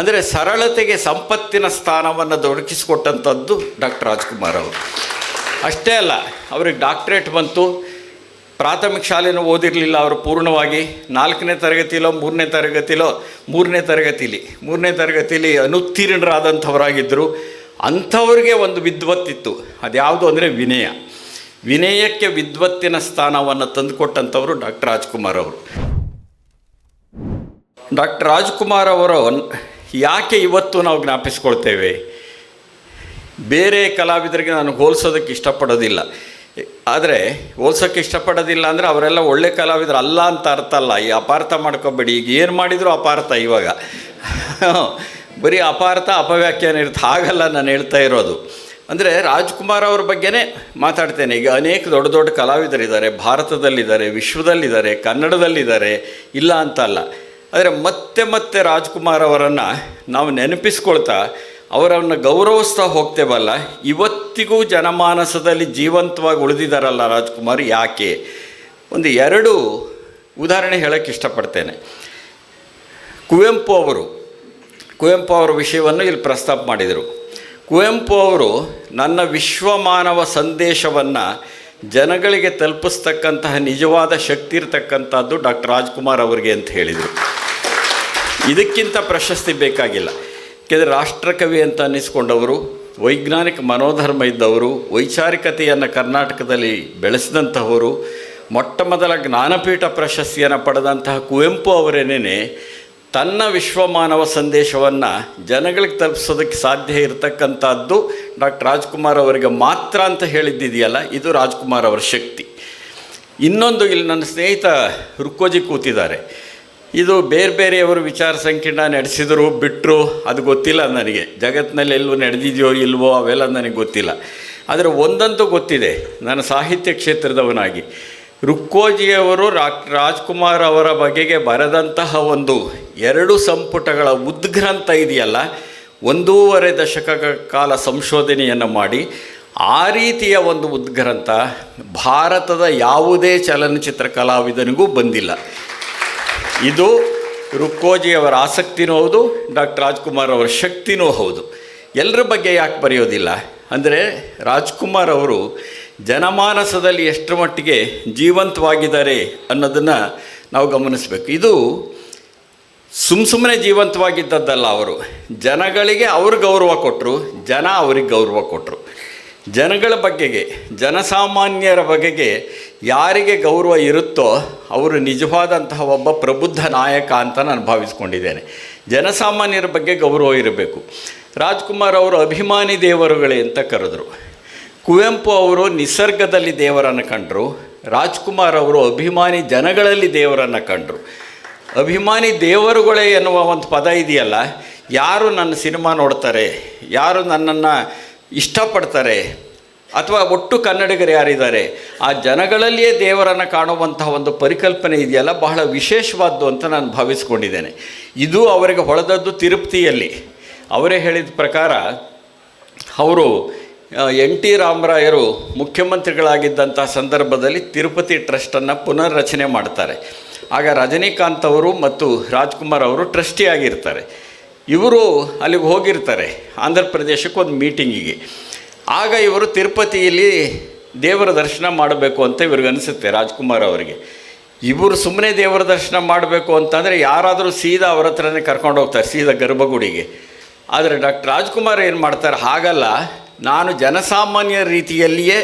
ಅಂದರೆ ಸರಳತೆಗೆ ಸಂಪತ್ತಿನ ಸ್ಥಾನವನ್ನು ದೊರಕಿಸಿಕೊಟ್ಟಂಥದ್ದು ಡಾಕ್ಟರ್ ರಾಜ್ಕುಮಾರ್ ಅವರು. ಅಷ್ಟೇ ಅಲ್ಲ, ಅವ್ರಿಗೆ ಡಾಕ್ಟ್ರೇಟ್ ಬಂತು. ಪ್ರಾಥಮಿಕ ಶಾಲೆಯೂ ಓದಿರಲಿಲ್ಲ ಅವರು ಪೂರ್ಣವಾಗಿ. ನಾಲ್ಕನೇ ತರಗತಿಲೋ, ಮೂರನೇ ತರಗತಿಲೋ, ಮೂರನೇ ತರಗತಿಲಿ ಮೂರನೇ ತರಗತಿಲಿ ಅನುತ್ತೀರ್ಣರಾದಂಥವರಾಗಿದ್ದರು. ಅಂಥವ್ರಿಗೆ ಒಂದು ವಿದ್ವತ್ತಿತ್ತು. ಅದ್ಯಾವುದು ಅಂದರೆ ವಿನಯ. ವಿನಯಕ್ಕೆ ವಿದ್ವತ್ತಿನ ಸ್ಥಾನವನ್ನು ತಂದುಕೊಟ್ಟಂಥವರು ಡಾಕ್ಟರ್ ರಾಜ್ಕುಮಾರ್ ಅವರು. ಡಾಕ್ಟರ್ ರಾಜ್ಕುಮಾರ್ ಅವರು ಯಾಕೆ ಇವತ್ತು ನಾವು ಜ್ಞಾಪಿಸ್ಕೊಳ್ತೇವೆ? ಬೇರೆ ಕಲಾವಿದರಿಗೆ ನಾನು ಹೋಲಿಸೋದಕ್ಕೆ ಇಷ್ಟಪಡೋದಿಲ್ಲ. ಆದರೆ ಹೋಲ್ಸೋಕ್ಕೆ ಇಷ್ಟಪಡೋದಿಲ್ಲ ಅಂದರೆ ಅವರೆಲ್ಲ ಒಳ್ಳೆ ಕಲಾವಿದರು ಅಲ್ಲ ಅಂತ ಅರ್ಥ ಅಲ್ಲ. ಈ ಅಪಾರ್ಥ ಮಾಡ್ಕೋಬೇಡಿ. ಈಗ ಏನು ಮಾಡಿದರೂ ಅಪಾರ್ಥ ಇವಾಗ. ಬರೀ ಅಪಾರ್ಥ, ಅಪವ್ಯಾಖ್ಯಾನ ಇರುತ್ತೆ ಹಾಗಲ್ಲ ನಾನು ಹೇಳ್ತಾ ಇರೋದು. ಅಂದರೆ ರಾಜ್ಕುಮಾರ್ ಅವ್ರ ಬಗ್ಗೆನೇ ಮಾತಾಡ್ತೇನೆ. ಈಗ ಅನೇಕ ದೊಡ್ಡ ದೊಡ್ಡ ಕಲಾವಿದರಿದ್ದಾರೆ. ಭಾರತದಲ್ಲಿದ್ದಾರೆ, ವಿಶ್ವದಲ್ಲಿದ್ದಾರೆ, ಕನ್ನಡದಲ್ಲಿದ್ದಾರೆ. ಇಲ್ಲ ಅಂತ ಅಲ್ಲ. ಆದರೆ ಮತ್ತೆ ಮತ್ತೆ ರಾಜ್ಕುಮಾರ್ ಅವರನ್ನು ನಾವು ನೆನಪಿಸ್ಕೊಳ್ತಾ ಅವರನ್ನು ಗೌರವಿಸ್ತಾ ಹೋಗ್ತೇವಲ್ಲ, ಇವತ್ತಿಗೂ ಜನಮಾನಸದಲ್ಲಿ ಜೀವಂತವಾಗಿ ಉಳಿದಿದ್ದಾರಲ್ಲ ರಾಜ್ಕುಮಾರ್, ಯಾಕೆ? ಒಂದು ಎರಡು ಉದಾಹರಣೆ ಹೇಳೋಕ್ಕೆ ಇಷ್ಟಪಡ್ತೇನೆ. ಕುವೆಂಪು ಅವರು, ಕುವೆಂಪು ಅವರ ವಿಷಯವನ್ನು ಇಲ್ಲಿ ಪ್ರಸ್ತಾಪ ಮಾಡಿದರು. ಕುವೆಂಪು ಅವರು ನನ್ನ ವಿಶ್ವಮಾನವ ಸಂದೇಶವನ್ನು ಜನಗಳಿಗೆ ತಲುಪಿಸ್ತಕ್ಕಂತಹ ನಿಜವಾದ ಶಕ್ತಿ ಇರತಕ್ಕಂಥದ್ದು ಡಾಕ್ಟರ್ ರಾಜ್ಕುಮಾರ್ ಅವರಿಗೆ ಅಂತ ಹೇಳಿದರು. ಇದಕ್ಕಿಂತ ಪ್ರಶಸ್ತಿ ಬೇಕಾಗಿಲ್ಲ. ಯಾಕೆಂದರೆ ರಾಷ್ಟ್ರಕವಿ ಅಂತ ಅನ್ನಿಸ್ಕೊಂಡವರು, ವೈಜ್ಞಾನಿಕ ಮನೋಧರ್ಮ ಇದ್ದವರು, ವೈಚಾರಿಕತೆಯನ್ನು ಕರ್ನಾಟಕದಲ್ಲಿ ಬೆಳೆಸಿದಂಥವರು ಮೊಟ್ಟ ಮೊದಲ ಜ್ಞಾನಪೀಠ ಪ್ರಶಸ್ತಿಯನ್ನು ಪಡೆದಂತಹ ಕುವೆಂಪು ಅವರೇನೇ ತನ್ನ ವಿಶ್ವಮಾನವ ಸಂದೇಶವನ್ನು ಜನಗಳಿಗೆ ತಲುಪಿಸೋದಕ್ಕೆ ಸಾಧ್ಯ ಇರತಕ್ಕಂಥದ್ದು ಡಾಕ್ಟರ್ ರಾಜ್ಕುಮಾರ್ ಅವರಿಗೆ ಮಾತ್ರ ಅಂತ ಹೇಳಿದ್ದಿದೆಯಲ್ಲ, ಇದು ರಾಜ್ಕುಮಾರ್ ಅವರ ಶಕ್ತಿ. ಇನ್ನೊಂದು ಇಲ್ಲಿ ನನ್ನ ಸ್ನೇಹಿತ ರುಕ್ಕೋಜಿ ಕೂತಿದ್ದಾರೆ. ಇದು ಬೇರೆ ಬೇರೆಯವರು ವಿಚಾರ ಸಂಕಿರಣ ನಡೆಸಿದರು ಬಿಟ್ಟರು ಅದು ಗೊತ್ತಿಲ್ಲ ನನಗೆ. ಜಗತ್ತಿನಲ್ಲಿ ಎಲ್ಲೂ ನಡೆದಿದೆಯೋ ಇಲ್ವೋ ಅವೆಲ್ಲ ನನಗೆ ಗೊತ್ತಿಲ್ಲ. ಆದರೆ ಒಂದಂತೂ ಗೊತ್ತಿದೆ, ನಾನು ಸಾಹಿತ್ಯ ಕ್ಷೇತ್ರದವನಾಗಿ. ರುಕ್ಕೋಜಿಯವರು ರಾಕ್ ರಾಜ್ಕುಮಾರ್ ಅವರ ಬಗೆಗೆ ಬರೆದಂತಹ ಒಂದು ಎರಡು ಸಂಪುಟಗಳ ಉದ್ಗ್ರಂಥ ಇದೆಯಲ್ಲ, ಒಂದೂವರೆ ದಶಕಗಳ ಕಾಲ ಸಂಶೋಧನೆಯನ್ನು ಮಾಡಿ, ಆ ರೀತಿಯ ಒಂದು ಉದ್ಗ್ರಂಥ ಭಾರತದ ಯಾವುದೇ ಚಲನಚಿತ್ರ ಕಲಾವಿದನಿಗೂ ಬಂದಿಲ್ಲ. ಇದು ರುಕ್ಕೋಜಿಯವರ ಆಸಕ್ತಿನೂ ಹೌದು, ಡಾಕ್ಟರ್ ರಾಜ್ಕುಮಾರ್ ಅವರ ಶಕ್ತಿನೂ ಹೌದು. ಎಲ್ಲರ ಬಗ್ಗೆ ಯಾಕೆ ಬರೆಯೋದಿಲ್ಲ? ಅಂದರೆ ರಾಜ್ಕುಮಾರ್ ಅವರು ಜನಮಾನಸದಲ್ಲಿ ಎಷ್ಟರ ಮಟ್ಟಿಗೆ ಜೀವಂತವಾಗಿದ್ದಾರೆ ಅನ್ನೋದನ್ನು ನಾವು ಗಮನಿಸಬೇಕು. ಇದು ಸುಮ್ಮ ಸುಮ್ಮನೆ ಜೀವಂತವಾಗಿದ್ದದ್ದಲ್ಲ ಅವರು. ಜನಗಳಿಗೆ ಅವ್ರಿಗೆ ಗೌರವ ಕೊಟ್ಟರು ಜನ ಅವ್ರಿಗೆ ಗೌರವ ಕೊಟ್ಟರು ಜನಗಳ ಬಗೆಗೆ ಜನಸಾಮಾನ್ಯರ ಬಗೆಗೆ ಯಾರಿಗೆ ಗೌರವ ಇರುತ್ತೋ ಅವರು ನಿಜವಾದಂತಹ ಒಬ್ಬ ಪ್ರಬುದ್ಧ ನಾಯಕ ಅಂತ ನಾನು ಭಾವಿಸ್ಕೊಂಡಿದ್ದೇನೆ. ಜನಸಾಮಾನ್ಯರ ಬಗ್ಗೆ ಗೌರವ ಇರಬೇಕು. ರಾಜ್ಕುಮಾರ್ ಅವರು ಅಭಿಮಾನಿ ದೇವರುಗಳೇ ಅಂತ ಕರೆದರು. ಕುವೆಂಪು ಅವರು ನಿಸರ್ಗದಲ್ಲಿ ದೇವರನ್ನು ಕಂಡರು. ರಾಜ್ಕುಮಾರ್ ಅವರು ಅಭಿಮಾನಿ ಜನಗಳಲ್ಲಿ ದೇವರನ್ನು ಕಂಡರು. ಅಭಿಮಾನಿ ದೇವರುಗಳೇ ಎನ್ನುವ ಒಂದು ಪದ ಇದೆಯಲ್ಲ, ಯಾರು ನನ್ನ ಸಿನಿಮಾ ನೋಡ್ತಾರೆ, ಯಾರು ನನ್ನನ್ನು ಇಷ್ಟಪಡ್ತಾರೆ. ಅಥವಾ ಒಟ್ಟು ಕನ್ನಡಿಗರು ಯಾರಿದ್ದಾರೆ? ಆ ಜನಗಳಲ್ಲಿಯೇ ದೇವರನ್ನು ಕಾಣುವಂತಹ ಒಂದು ಪರಿಕಲ್ಪನೆ ಇದೆಯಲ್ಲ? ಬಹಳ ವಿಶೇಷವಾದ್ದು ಅಂತ ನಾನು ಭಾವಿಸ್ಕೊಂಡಿದ್ದೇನೆ. ಇದು ಅವರಿಗೆ ಹೊಳೆದದ್ದು ತಿರುಪತಿಯಲ್ಲಿ. ಅವರೇ ಹೇಳಿದ ಪ್ರಕಾರ, ಅವರು ಎನ್ ಟಿ ರಾಮರಾಯರು ಮುಖ್ಯಮಂತ್ರಿಗಳಾಗಿದ್ದಂಥ ಸಂದರ್ಭದಲ್ಲಿ ತಿರುಪತಿ ಟ್ರಸ್ಟನ್ನು ಪುನರ್ರಚನೆ ಮಾಡ್ತಾರೆ. ಆಗ ರಜನೀಕಾಂತ್ ಅವರು ಮತ್ತು ರಾಜ್ಕುಮಾರ್ ಅವರು ಟ್ರಸ್ಟಿ ಆಗಿರ್ತಾರೆ ಇವರು ಅಲ್ಲಿಗೆ ಹೋಗಿರ್ತಾರೆ ಆಂಧ್ರ ಪ್ರದೇಶಕ್ಕೆ ಒಂದು ಮೀಟಿಂಗಿಗೆ. ಆಗ ಇವರು ತಿರುಪತಿಯಲ್ಲಿ ದೇವರ ದರ್ಶನ ಮಾಡಬೇಕು ಅಂತ ಇವ್ರಿಗೆ ಅನಿಸುತ್ತೆ ರಾಜ್ಕುಮಾರ್ ಅವರಿಗೆ. ಇವರು ಸುಮ್ಮನೆ ದೇವರ ದರ್ಶನ ಮಾಡಬೇಕು ಅಂತಂದರೆ ಯಾರಾದರೂ ಸೀದಾ ಅವರ ಹತ್ರನೇ ಕರ್ಕೊಂಡು ಹೋಗ್ತಾರೆ, ಸೀದಾ ಗರ್ಭಗುಡಿಗೆ. ಆದರೆ ಡಾಕ್ಟರ್ ರಾಜ್ಕುಮಾರ್ ಏನು ಮಾಡ್ತಾರೆ, ಹಾಗಲ್ಲ, ನಾನು ಜನಸಾಮಾನ್ಯ ರೀತಿಯಲ್ಲಿಯೇ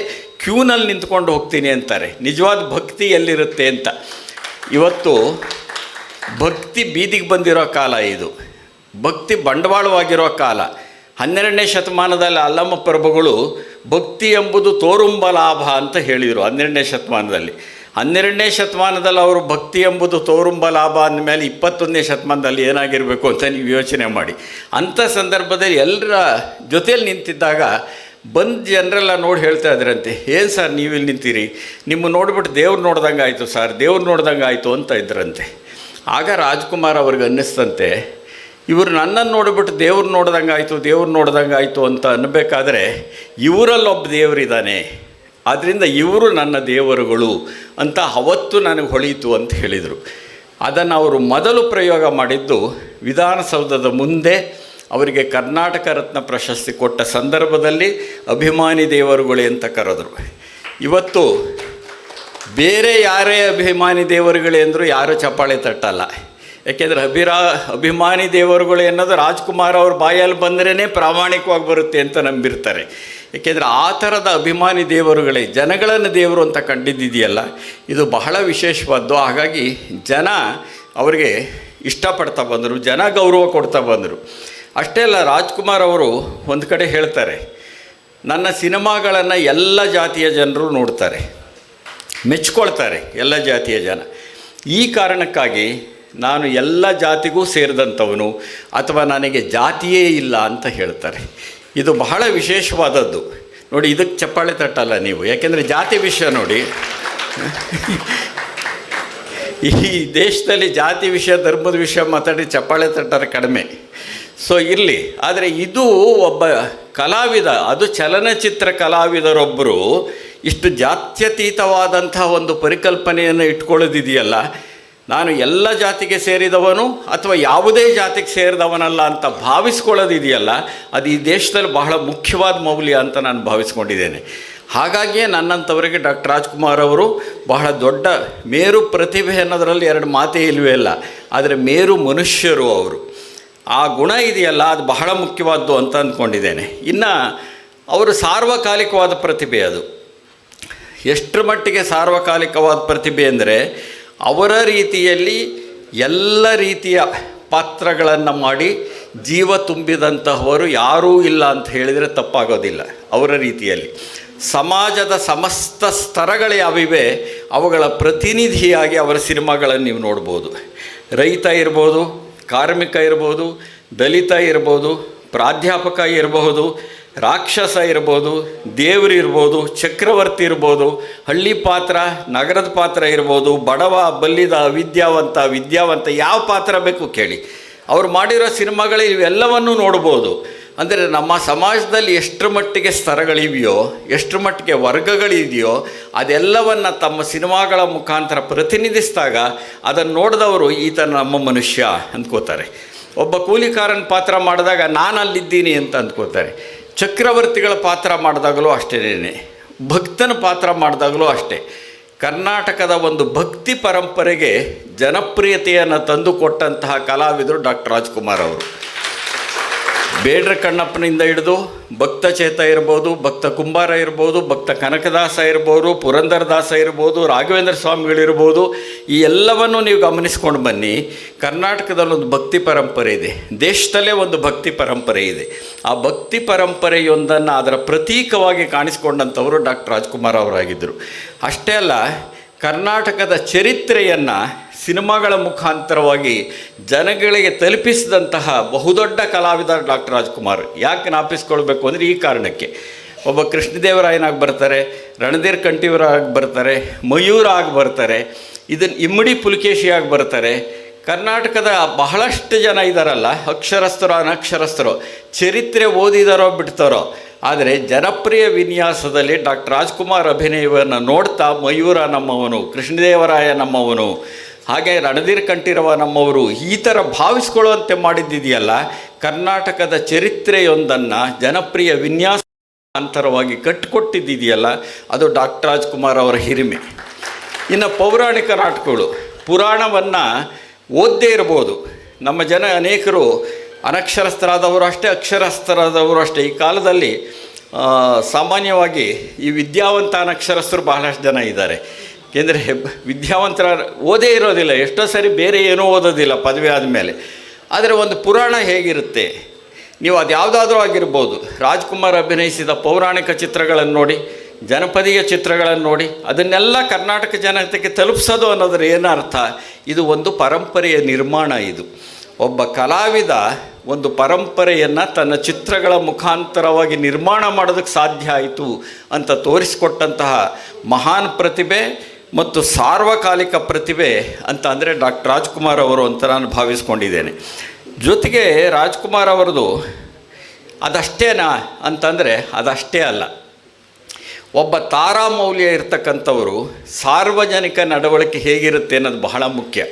ಕ್ಯೂನಲ್ಲಿ ನಿಂತ್ಕೊಂಡು ಹೋಗ್ತೀನಿ ಅಂತಾರೆ. ನಿಜವಾದ ಭಕ್ತಿ ಎಲ್ಲಿರುತ್ತೆ ಅಂತ. ಇವತ್ತು ಭಕ್ತಿ ಬೀದಿಗೆ ಬಂದಿರೋ ಕಾಲ ಇದು. ಭಕ್ತಿ ಬಂಡವಾಳವಾಗಿರೋ ಕಾಲ. ಹನ್ನೆರಡನೇ ಶತಮಾನದಲ್ಲಿ ಅಲ್ಲಮ್ಮ ಪ್ರಭುಗಳು ಭಕ್ತಿ ಎಂಬುದು ತೋರುಂಬ ಲಾಭ ಅಂತ ಹೇಳಿದರು ಹನ್ನೆರಡನೇ ಶತಮಾನದಲ್ಲಿ. ಹನ್ನೆರಡನೇ ಶತಮಾನದಲ್ಲಿ ಅವರು ಭಕ್ತಿ ಎಂಬುದು ತೋರುಂಬ ಲಾಭ ಅಂದಮೇಲೆ ಇಪ್ಪತ್ತೊಂದನೇ ಶತಮಾನದಲ್ಲಿ ಏನಾಗಿರಬೇಕು ಅಂತ ನೀವು ಯೋಚನೆ ಮಾಡಿ. ಅಂಥ ಸಂದರ್ಭದಲ್ಲಿ ಎಲ್ಲರ ಜೊತೆಯಲ್ಲಿ ನಿಂತಿದ್ದಾಗ ಬಂದು ಜನರೆಲ್ಲ ನೋಡಿ ಹೇಳ್ತಾ ಇದ್ರಂತೆ, ಏನು ಸರ್ ನೀವು ಇಲ್ಲಿ ನಿಂತೀರಿ? ನಿಮ್ಮ ನೋಡ್ಬಿಟ್ಟು ದೇವ್ರು ನೋಡ್ದಂಗೆ ಆಯಿತು ಸರ್, ದೇವ್ರು ನೋಡ್ದಂಗೆ ಆಯಿತು ಅಂತ ಇದ್ರಂತೆ. ಆಗ ರಾಜ್ಕುಮಾರ್ ಅವ್ರಿಗೆ ಅನ್ನಿಸ್ತಂತೆ ಇವರು ನನ್ನನ್ನು ನೋಡಿಬಿಟ್ಟು ದೇವ್ರು ನೋಡ್ದಂಗೆ ಆಯಿತು ದೇವ್ರು ನೋಡ್ದಂಗೆ ಆಯಿತು ಅಂತ ಅನ್ನಬೇಕಾದ್ರೆ ಇವರಲ್ಲೊಬ್ಬ ದೇವರಿದ್ದಾನೆ ಆದ್ದರಿಂದ ಇವರು ನನ್ನ ದೇವರುಗಳು ಅಂತ ಅವತ್ತು ನನಗೆ ಹೊಳೀತು ಅಂತ ಹೇಳಿದರು. ಅದನ್ನು ಅವರು ಮೊದಲು ಪ್ರಯೋಗ ಮಾಡಿದ್ದು ವಿಧಾನಸೌಧದ ಮುಂದೆ ಅವರಿಗೆ ಕರ್ನಾಟಕ ರತ್ನ ಪ್ರಶಸ್ತಿ ಕೊಟ್ಟ ಸಂದರ್ಭದಲ್ಲಿ ಅಭಿಮಾನಿ ದೇವರುಗಳೇ ಅಂತ ಕರೆದರು. ಇವತ್ತು ಬೇರೆ ಯಾರೇ ಅಭಿಮಾನಿ ದೇವರುಗಳೇ ಅಂದರೂ ಯಾರೂ ಚಪ್ಪಾಳೆ ತಟ್ಟಲ್ಲ. ಯಾಕೆಂದರೆ ಅಭಿರಾ, ಅಭಿಮಾನಿ ದೇವರುಗಳು ಅನ್ನೋದು ರಾಜ್ಕುಮಾರ್ ಅವ್ರ ಬಾಯಲ್ಲಿ ಬಂದ್ರೇ ಪ್ರಾಮಾಣಿಕವಾಗಿ ಬರುತ್ತೆ ಅಂತ ನಂಬಿರ್ತಾರೆ. ಏಕೆಂದರೆ ಆ ಥರದ ಅಭಿಮಾನಿ ದೇವರುಗಳೇ, ಜನಗಳನ್ನು ದೇವರು ಅಂತ ಕಂಡಿದ್ದಿದೆಯಲ್ಲ, ಇದು ಬಹಳ ವಿಶೇಷವಾದ್ದು. ಹಾಗಾಗಿ ಜನ ಅವರಿಗೆ ಇಷ್ಟಪಡ್ತಾ ಬಂದರು, ಜನ ಗೌರವ ಕೊಡ್ತಾ ಬಂದರು. ಅಷ್ಟೇ ಅಲ್ಲ, ರಾಜ್ಕುಮಾರ್ ಅವರು ಒಂದು ಕಡೆ ಹೇಳ್ತಾರೆ, ನನ್ನ ಸಿನಿಮಾಗಳನ್ನು ಎಲ್ಲ ಜಾತಿಯ ಜನರು ನೋಡ್ತಾರೆ, ಮೆಚ್ಕೊಳ್ತಾರೆ ಎಲ್ಲ ಜಾತಿಯ ಜನ. ಈ ಕಾರಣಕ್ಕಾಗಿ ನಾನು ಎಲ್ಲ ಜಾತಿಗೂ ಸೇರಿದಂಥವನು ಅಥವಾ ನನಗೆ ಜಾತಿಯೇ ಇಲ್ಲ ಅಂತ ಹೇಳ್ತಾರೆ. ಇದು ಬಹಳ ವಿಶೇಷವಾದದ್ದು. ನೋಡಿ, ಇದಕ್ಕೆ ಚಪ್ಪಾಳೆ ತಟ್ಟಲ್ಲ ನೀವು. ಯಾಕೆಂದರೆ ಜಾತಿ ವಿಷಯ ನೋಡಿ. ಈ ದೇಶದಲ್ಲಿ ಜಾತಿ ವಿಷಯ, ಧರ್ಮದ ವಿಷಯ ಮಾತಾಡಿ ಚಪ್ಪಾಳೆ ತಟ್ಟಾರೆ ಕಡಿಮೆ. ಸೊ ಇರಲಿ. ಆದರೆ ಇದು ಒಬ್ಬ ಕಲಾವಿದ, ಅದು ಚಲನಚಿತ್ರ ಕಲಾವಿದರೊಬ್ಬರು ಇಷ್ಟು ಜಾತ್ಯತೀತವಾದಂತಹ ಒಂದು ಪರಿಕಲ್ಪನೆಯನ್ನು ಇಟ್ಕೊಳ್ಳೋದಿದೆಯಲ್ಲ ನಾನು ಎಲ್ಲ ಜಾತಿಗೆ ಸೇರಿದವನು ಅಥವಾ ಯಾವುದೇ ಜಾತಿಗೆ ಸೇರಿದವನಲ್ಲ ಅಂತ ಭಾವಿಸ್ಕೊಳ್ಳೋದಿದೆಯಲ್ಲ, ಅದು ಈ ದೇಶದಲ್ಲಿ ಬಹಳ ಮುಖ್ಯವಾದ ಮೌಲ್ಯ ಅಂತ ನಾನು ಭಾವಿಸ್ಕೊಂಡಿದ್ದೇನೆ. ಹಾಗಾಗಿಯೇ ನನ್ನಂಥವರಿಗೆ ಡಾಕ್ಟರ್ ರಾಜ್ಕುಮಾರ್ ಅವರು ಬಹಳ ದೊಡ್ಡ ಮೇರು ಪ್ರತಿಭೆ ಅನ್ನೋದರಲ್ಲಿ ಎರಡು ಮಾತೇ ಇಲ್ಲವೇ ಇಲ್ಲ, ಆದರೆ ಮೇರು ಮನುಷ್ಯರು ಅವರು. ಆ ಗುಣ ಇದೆಯಲ್ಲ, ಅದು ಬಹಳ ಮುಖ್ಯವಾದ್ದು ಅಂತ ಅಂದ್ಕೊಂಡಿದ್ದೇನೆ. ಇನ್ನು ಅವರು ಸಾರ್ವಕಾಲಿಕವಾದ ಪ್ರತಿಭೆ ಅದು. ಎಷ್ಟರ ಮಟ್ಟಿಗೆ ಸಾರ್ವಕಾಲಿಕವಾದ ಪ್ರತಿಭೆ ಅಂದರೆ ಅವರ ರೀತಿಯಲ್ಲಿ ಎಲ್ಲ ರೀತಿಯ ಪಾತ್ರಗಳನ್ನು ಮಾಡಿ ಜೀವ ತುಂಬಿದಂತಹವರು ಯಾರೂ ಇಲ್ಲ ಅಂತ ಹೇಳಿದರೆ ತಪ್ಪಾಗೋದಿಲ್ಲ ಅವರ ರೀತಿಯಲ್ಲಿ. ಸಮಾಜದ ಸಮಸ್ತ ಸ್ತರಗಳು ಯಾವಿವೆ ಅವುಗಳ ಪ್ರತಿನಿಧಿಯಾಗಿ ಅವರ ಸಿನಿಮಾಗಳನ್ನು ನೀವು ನೋಡ್ಬೋದು. ರೈತ ಇರ್ಬೋದು, ಕಾರ್ಮಿಕ ಇರ್ಬೋದು, ದಲಿತ ಇರ್ಬೋದು, ಪ್ರಾಧ್ಯಾಪಕ ಇರಬಹುದು ರಾಕ್ಷಸ ಇರ್ಬೋದು, ದೇವರು ಇರ್ಬೋದು, ಚಕ್ರವರ್ತಿ ಇರ್ಬೋದು, ಹಳ್ಳಿ ಪಾತ್ರ, ನಗರದ ಪಾತ್ರ ಇರ್ಬೋದು, ಬಡವ, ಬಲ್ಲಿದ, ವಿದ್ಯಾವಂತ ವಿದ್ಯಾವಂತ ಯಾವ ಪಾತ್ರ ಬೇಕು ಕೇಳಿ. ಅವ್ರು ಮಾಡಿರೋ ಸಿನಿಮಾಗಳು ಇವೆಲ್ಲವನ್ನೂ ನೋಡ್ಬೋದು. ಅಂದರೆ ನಮ್ಮ ಸಮಾಜದಲ್ಲಿ ಎಷ್ಟರ ಮಟ್ಟಿಗೆ ಸ್ತರಗಳಿವೆಯೋ, ಎಷ್ಟರ ಮಟ್ಟಿಗೆ ವರ್ಗಗಳಿದೆಯೋ ಅದೆಲ್ಲವನ್ನು ತಮ್ಮ ಸಿನಿಮಾಗಳ ಮುಖಾಂತರ ಪ್ರತಿನಿಧಿಸಿದಾಗ ಅದನ್ನು ನೋಡಿದವರು ಈತ ನಮ್ಮ ಮನುಷ್ಯ ಅಂದ್ಕೋತಾರೆ. ಒಬ್ಬ ಕೂಲಿಕಾರನ ಪಾತ್ರ ಮಾಡಿದಾಗ ನಾನು ಅಲ್ಲಿದ್ದೀನಿ ಅಂತ ಅಂದ್ಕೋತಾರೆ. ಚಕ್ರವರ್ತಿಗಳ ಪಾತ್ರ ಮಾಡಿದಾಗಲೂ ಅಷ್ಟೇನೆ ಭಕ್ತನ ಪಾತ್ರ ಮಾಡಿದಾಗಲೂ ಅಷ್ಟೇ. ಕರ್ನಾಟಕದ ಒಂದು ಭಕ್ತಿ ಪರಂಪರೆಗೆ ಜನಪ್ರಿಯತೆಯನ್ನು ತಂದುಕೊಟ್ಟಂತಹ ಕಲಾವಿದರು ಡಾಕ್ಟರ್ ರಾಜ್ಕುಮಾರ್ ಅವರು. ಬೇಡ್ರ ಕಣ್ಣಪ್ಪನಿಂದ ಹಿಡಿದು ಭಕ್ತ ಚೇತ ಇರ್ಬೋದು, ಭಕ್ತ ಕುಂಬಾರ ಇರ್ಬೋದು, ಭಕ್ತ ಕನಕದಾಸ ಇರ್ಬೋದು ಪುರಂದರದಾಸ ಇರ್ಬೋದು, ರಾಘವೇಂದ್ರ ಸ್ವಾಮಿಗಳಿರ್ಬೋದು ಈ ಎಲ್ಲವನ್ನು ನೀವು ಗಮನಿಸ್ಕೊಂಡು ಬನ್ನಿ. ಕರ್ನಾಟಕದಲ್ಲೊಂದು ಭಕ್ತಿ ಪರಂಪರೆ ಇದೆ. ದೇಶದಲ್ಲೇ ಒಂದು ಭಕ್ತಿ ಪರಂಪರೆ ಇದೆ. ಆ ಭಕ್ತಿ ಪರಂಪರೆಯೊಂದನ್ನು ಅದರ ಪ್ರತೀಕವಾಗಿ ಕಾಣಿಸ್ಕೊಂಡಂಥವರು ಡಾಕ್ಟರ್ ರಾಜ್ಕುಮಾರ್ ಅವರಾಗಿದ್ದರು. ಅಷ್ಟೇ ಅಲ್ಲ, ಕರ್ನಾಟಕದ ಚರಿತ್ರೆಯನ್ನು ಸಿನಿಮಾಗಳ ಮುಖಾಂತರವಾಗಿ ಜನಗಳಿಗೆ ತಲುಪಿಸಿದಂತಹ ಬಹುದೊಡ್ಡ ಕಲಾವಿದ ಡಾಕ್ಟರ್ ರಾಜ್ಕುಮಾರ್. ಯಾಕೆ ನಾಪಿಸ್ಕೊಳ್ಬೇಕು ಅಂದರೆ ಈ ಕಾರಣಕ್ಕೆ. ಒಬ್ಬ ಕೃಷ್ಣದೇವರಾಯನಾಗಿ ಬರ್ತಾರೆ, ರಣಧೀರ್ ಕಂಠೀವರಾಗಿ ಬರ್ತಾರೆ ಮಯೂರ ಆಗಿ ಬರ್ತಾರೆ ಇದನ್ನು ಇಮ್ಮಡಿ ಪುಲಿಕೇಶಿಯಾಗಿ ಬರ್ತಾರೆ. ಕರ್ನಾಟಕದ ಬಹಳಷ್ಟು ಜನ ಇದ್ದಾರಲ್ಲ ಅಕ್ಷರಸ್ಥರೋ, ಅನಕ್ಷರಸ್ಥರು, ಚರಿತ್ರೆ ಓದಿದಾರೋ ಬಿಡ್ತಾರೋ. ಆದರೆ ಜನಪ್ರಿಯ ವಿನ್ಯಾಸದಲ್ಲಿ ಡಾಕ್ಟರ್ ರಾಜ್ಕುಮಾರ್ ಅಭಿನಯವನ್ನು ನೋಡ್ತಾ ಮಯೂರ ನಮ್ಮವನು, ಕೃಷ್ಣದೇವರಾಯ ನಮ್ಮವನು ಹಾಗೆ ರಣಧೀರ್ ಕಂಠೀರವ ನಮ್ಮವರು ಈ ಥರ ಭಾವಿಸ್ಕೊಳ್ಳುವಂತೆ ಮಾಡಿದ್ದಿದೆಯಲ್ಲ, ಕರ್ನಾಟಕದ ಚರಿತ್ರೆಯೊಂದನ್ನು ಜನಪ್ರಿಯ ವಿನ್ಯಾಸ ಅಂತರವಾಗಿ ಕಟ್ಟಿಕೊಟ್ಟಿದ್ದಿದೆಯಲ್ಲ, ಅದು ಡಾಕ್ಟರ್ ರಾಜ್ಕುಮಾರ್ ಅವರ ಹಿರಿಮೆ. ಇನ್ನು ಪೌರಾಣಿಕ ನಾಟಕಗಳು, ಪುರಾಣವನ್ನು ಓದ್ದೇ ಇರಬಹುದು ನಮ್ಮ ಜನ ಅನೇಕರು ಅನಕ್ಷರಸ್ಥರಾದವರು ಅಷ್ಟೇ, ಅಕ್ಷರಸ್ಥರಾದವರು ಅಷ್ಟೇ. ಈ ಕಾಲದಲ್ಲಿ ಸಾಮಾನ್ಯವಾಗಿ ಈ ವಿದ್ಯಾವಂತ ಅನಕ್ಷರಸ್ಥರು ಬಹಳಷ್ಟು ಜನ ಇದ್ದಾರೆ. ಏಕೆಂದರೆ ವಿದ್ಯಾವಂತರ ಓದೇ ಇರೋದಿಲ್ಲ, ಎಷ್ಟೋ ಸರಿ ಬೇರೆ ಏನೂ ಓದೋದಿಲ್ಲ ಪದವಿ ಆದಮೇಲೆ. ಆದರೆ ಒಂದು ಪುರಾಣ ಹೇಗಿರುತ್ತೆ? ನೀವು ಅದು ಯಾವುದಾದ್ರೂ ಆಗಿರ್ಬೋದು. ರಾಜ್ಕುಮಾರ್ ಅಭಿನಯಿಸಿದ ಪೌರಾಣಿಕ ಚಿತ್ರಗಳನ್ನು ನೋಡಿ, ಜನಪದೀಯ ಚಿತ್ರಗಳನ್ನು ನೋಡಿ, ಅದನ್ನೆಲ್ಲ ಕರ್ನಾಟಕ ಜನತೆಗೆ ತಲುಪಿಸೋದು ಅನ್ನೋದ್ರ ಏನರ್ಥ ಇದು ಒಂದು ಪರಂಪರೆಯ ನಿರ್ಮಾಣ ಇದು. ಒಬ್ಬ ಕಲಾವಿದ ಒಂದು ಪರಂಪರೆಯನ್ನು ತನ್ನ ಚಿತ್ರಗಳ ಮುಖಾಂತರವಾಗಿ ನಿರ್ಮಾಣ ಮಾಡೋದಕ್ಕೆ ಸಾಧ್ಯ ಆಯಿತು ಅಂತ ತೋರಿಸಿಕೊಟ್ಟಂತಹ ಮಹಾನ್ ಪ್ರತಿಭೆ ಮತ್ತು ಸಾರ್ವಕಾಲಿಕ ಪ್ರತಿಭೆ ಅಂತ ಅಂದರೆ ಡಾಕ್ಟರ್ ರಾಜ್ಕುಮಾರ್ ಅವರು ಅಂತ ನಾನು ಭಾವಿಸ್ಕೊಂಡಿದ್ದೇನೆ. ಜೊತೆಗೆ ರಾಜ್ಕುಮಾರ್ ಅವರದು ಅದಷ್ಟೇನಾ ಅಂತಂದರೆ ಅದಷ್ಟೇ ಅಲ್ಲ. ಒಬ್ಬ ತಾರಾಮೌಲ್ಯ ಇರತಕ್ಕಂಥವರು ಸಾರ್ವಜನಿಕ ನಡವಳಿಕೆ ಹೇಗಿರುತ್ತೆ ಅನ್ನೋದು ಬಹಳ ಮುಖ್ಯ.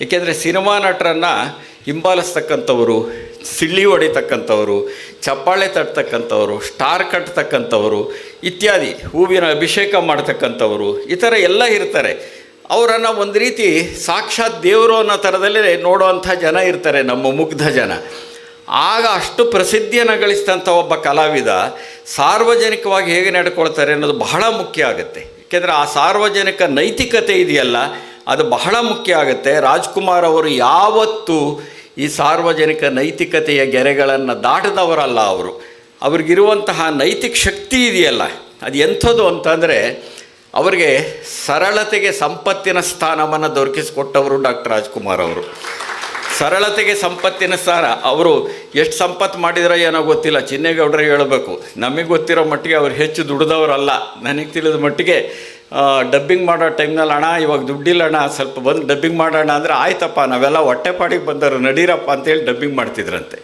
ಏಕೆಂದರೆ ಸಿನಿಮಾ ನಟರನ್ನು ಹಿಂಬಾಲಿಸ್ತಕ್ಕಂಥವರು ಸಿಳ್ಳಿ ಹೊಡಿತಕ್ಕಂಥವರು, ಚಪ್ಪಾಳೆ ತಟ್ಟತಕ್ಕಂಥವರು, ಸ್ಟಾರ್ ಕಟ್ತಕ್ಕಂಥವರು ಇತ್ಯಾದಿ, ಹೂವಿನ ಅಭಿಷೇಕ ಮಾಡ್ತಕ್ಕಂಥವರು, ಈ ಥರ ಎಲ್ಲ ಇರ್ತಾರೆ. ಅವರನ್ನು ಒಂದು ರೀತಿ ಸಾಕ್ಷಾತ್ ದೇವರು ಅನ್ನೋ ಥರದಲ್ಲೇ ನೋಡುವಂಥ ಜನ ಇರ್ತಾರೆ ನಮ್ಮ ಮುಗ್ಧ ಜನ. ಆಗ ಅಷ್ಟು ಪ್ರಸಿದ್ಧಿಯನ್ನು ಗಳಿಸಿದಂಥ ಒಬ್ಬ ಕಲಾವಿದ ಸಾರ್ವಜನಿಕವಾಗಿ ಹೇಗೆ ನಡ್ಕೊಳ್ತಾರೆ ಅನ್ನೋದು ಬಹಳ ಮುಖ್ಯ ಆಗುತ್ತೆ. ಏಕೆಂದರೆ ಆ ಸಾರ್ವಜನಿಕ ನೈತಿಕತೆ ಇದೆಯಲ್ಲ, ಅದು ಬಹಳ ಮುಖ್ಯ ಆಗುತ್ತೆ. ರಾಜ್ಕುಮಾರ್ ಅವರು ಯಾವತ್ತೂ ಈ ಸಾರ್ವಜನಿಕ ನೈತಿಕತೆಯ ಗೆರೆಗಳನ್ನು ದಾಟದವರಲ್ಲ ಅವರು. ಅವ್ರಿಗಿರುವಂತಹ ನೈತಿಕ ಶಕ್ತಿ ಇದೆಯಲ್ಲ, ಅದು ಎಂಥದ್ದು ಅಂತಂದರೆ ಅವರಿಗೆ ಸರಳತೆಗೆ ಸಂಪತ್ತಿನ ಸ್ಥಾನವನ್ನು ದೊರಕಿಸಿಕೊಟ್ಟವರು ಡಾಕ್ಟರ್ ರಾಜ್ಕುಮಾರ್ ಅವರು. ಸರಳತೆಗೆ ಸಂಪತ್ತಿನ ಸ್ಥಾನ, ಅವರು ಎಷ್ಟು ಸಂಪತ್ತು ಮಾಡಿದ್ರೋ ಏನೋ ಗೊತ್ತಿಲ್ಲ ಚಿನ್ನೇಗೌಡರಿಗೆ ಹೇಳಬೇಕು, ನಮಗೆ ಗೊತ್ತಿರೋ ಮಟ್ಟಿಗೆ ಅವ್ರು ಹೆಚ್ಚು ದುಡಿದವರಲ್ಲ, ನನಗೆ ತಿಳಿದ ಮಟ್ಟಿಗೆ ಡಬ್ಬಿಂಗ್ ಮಾಡೋ ಟೈಮ್ನಲ್ಲಿ ಅಣ್ಣ, ಇವಾಗ ದುಡ್ಡಿಲ್ಲ ಅಣ್ಣ ಸ್ವಲ್ಪ ಬಂದು ಡಬ್ಬಿಂಗ್ ಮಾಡೋಣ ಅಂದರೆ ಆಯ್ತಪ್ಪ, ನಾವೆಲ್ಲ ಹೊಟ್ಟೆಪಾಡಿಗೆ ಬಂದರು ನಡೀರಪ್ಪ ಅಂತೇಳಿ ಡಬ್ಬಿಂಗ್ ಮಾಡ್ತಿದ್ರಂತೆ.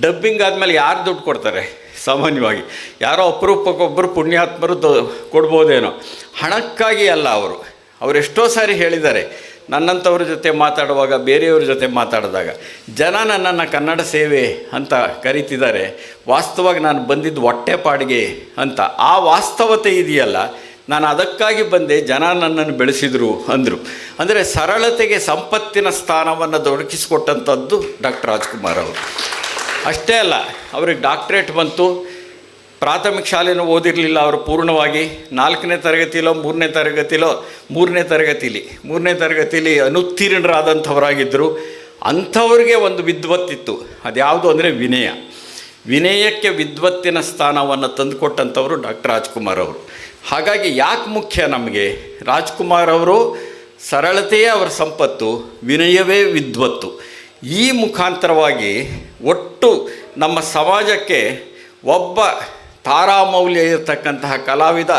ಡಬ್ಬಿಂಗ್ ಆದಮೇಲೆ ಯಾರು ದುಡ್ಡು ಕೊಡ್ತಾರೆ? ಸಾಮಾನ್ಯವಾಗಿ. ಯಾರೋ ಅಪರೂಪಕ್ಕೊಬ್ಬರು ಪುಣ್ಯಾತ್ಮರು ಕೊಡ್ಬೋದೇನೋ. ಹಣಕ್ಕಾಗಿ ಅಲ್ಲ ಅವರು. ಅವರೆಷ್ಟೋ ಸಾರಿ ಹೇಳಿದ್ದಾರೆ. ನನ್ನಂಥವ್ರ ಜೊತೆ ಮಾತಾಡುವಾಗ, ಬೇರೆಯವ್ರ ಜೊತೆ ಮಾತಾಡಿದಾಗ, ಜನ ನನ್ನನ್ನು ಕನ್ನಡ ಸೇವೆ ಅಂತ ಕರಿತಿದ್ದಾರೆ. ವಾಸ್ತವವಾಗಿ ನಾನು ಬಂದಿದ್ದು ಹೊಟ್ಟೆಪಾಡಿಗೆ ಅಂತ. ಆ ವಾಸ್ತವತೆ ಇದೆಯಲ್ಲ ನಾನು ಅದಕ್ಕಾಗಿ ಬಂದೆ, ಜನ ನನ್ನನ್ನು ಬೆಳೆಸಿದರು ಅಂದರು. ಅಂದರೆ ಸರಳತೆಗೆ ಸಂಪತ್ತಿನ ಸ್ಥಾನವನ್ನು ದೊರಕಿಸಿಕೊಟ್ಟಂಥದ್ದು ಡಾಕ್ಟರ್ ರಾಜ್ಕುಮಾರ್ ಅವರು. ಅಷ್ಟೇ ಅಲ್ಲ, ಅವ್ರಿಗೆ ಡಾಕ್ಟ್ರೇಟ್ ಬಂತು. ಪ್ರಾಥಮಿಕ ಶಾಲೆಯೂ ಓದಿರಲಿಲ್ಲ ಅವರು ಪೂರ್ಣವಾಗಿ. ನಾಲ್ಕನೇ ತರಗತಿಲೋ, ಮೂರನೇ ತರಗತಿಲೋ, ಮೂರನೇ ತರಗತಿಲಿ ಮೂರನೇ ತರಗತಿಲಿ ಅನುತ್ತೀರ್ಣರಾದಂಥವರಾಗಿದ್ದರು. ಅಂಥವ್ರಿಗೆ ಒಂದು ವಿದ್ವತ್ತಿತ್ತು. ಅದ್ಯಾವುದು ಅಂದರೆ ವಿನಯ. ವಿನಯಕ್ಕೆ ವಿದ್ವತ್ತಿನ ಸ್ಥಾನವನ್ನು ತಂದುಕೊಟ್ಟಂಥವರು ಡಾಕ್ಟರ್ ರಾಜ್ಕುಮಾರ್ ಅವರು. ಹಾಗಾಗಿ ಯಾಕೆ ಮುಖ್ಯ ನಮಗೆ? ರಾಜ್ಕುಮಾರ್ ಅವರು ಸರಳತೆಯೇ ಅವರ ಸಂಪತ್ತು, ವಿನಯವೇ ವಿದ್ವತ್ತು. ಈ ಮುಖಾಂತರವಾಗಿ ಒಟ್ಟು ನಮ್ಮ ಸಮಾಜಕ್ಕೆ ಒಬ್ಬ ತಾರಾಮೌಲ್ಯ ಇರತಕ್ಕಂತಹ ಕಲಾವಿದ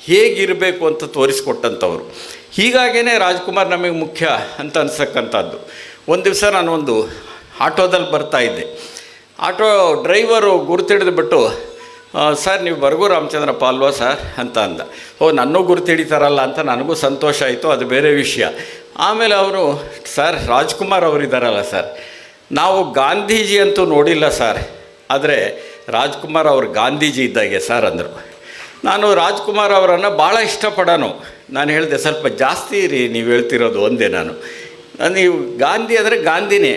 ಹೇಗಿರಬೇಕು ಅಂತ ತೋರಿಸ್ಕೊಟ್ಟಂಥವ್ರು. ಹೀಗಾಗೇ ರಾಜ್ಕುಮಾರ್ ನಮಗೆ ಮುಖ್ಯ ಅಂತ ಅನ್ಸಕ್ಕಂಥದ್ದು. ಒಂದು ದಿವಸ ಒಂದು ಆಟೋದಲ್ಲಿ ಬರ್ತಾ ಇದ್ದೆ. ಆಟೋ ಡ್ರೈವರು ಗುರುತಿಡಿದ್ಬಿಟ್ಟು ಸರ್, ನೀವು ಬರಗೂ ರಾಮಚಂದ್ರ ಅಲ್ವಾ ಸರ್ ಅಂತ ಅಂದ. ಓ, ನನ್ನೂ ಗುರುತಿಡಿತಾರಲ್ಲ ಅಂತ ನನಗೂ ಸಂತೋಷ ಆಯಿತು, ಅದು ಬೇರೆ ವಿಷಯ. ಆಮೇಲೆ ಅವರು, ಸರ್, ರಾಜ್ಕುಮಾರ್ ಅವರಿದ್ದಾರಲ್ಲ ಸರ್, ನಾವು ಗಾಂಧೀಜಿ ಅಂತೂ ನೋಡಿಲ್ಲ ಸರ್, ಆದರೆ ರಾಜ್ಕುಮಾರ್ ಅವರು ಗಾಂಧೀಜಿ ಇದ್ದಾಗೆ ಸರ್ ಅಂದರು. ನಾನು ರಾಜ್ಕುಮಾರ್ ಅವರನ್ನು ಭಾಳ ಇಷ್ಟಪಡೋನು. ನಾನು ಹೇಳಿದೆ, ಸ್ವಲ್ಪ ಜಾಸ್ತಿ ರೀ ನೀವು ಹೇಳ್ತಿರೋದು ಒಂದೇ ನಾನು. ನಾನು ನೀವು ಗಾಂಧಿ ಅಂದರೆ ಗಾಂಧಿನೇ,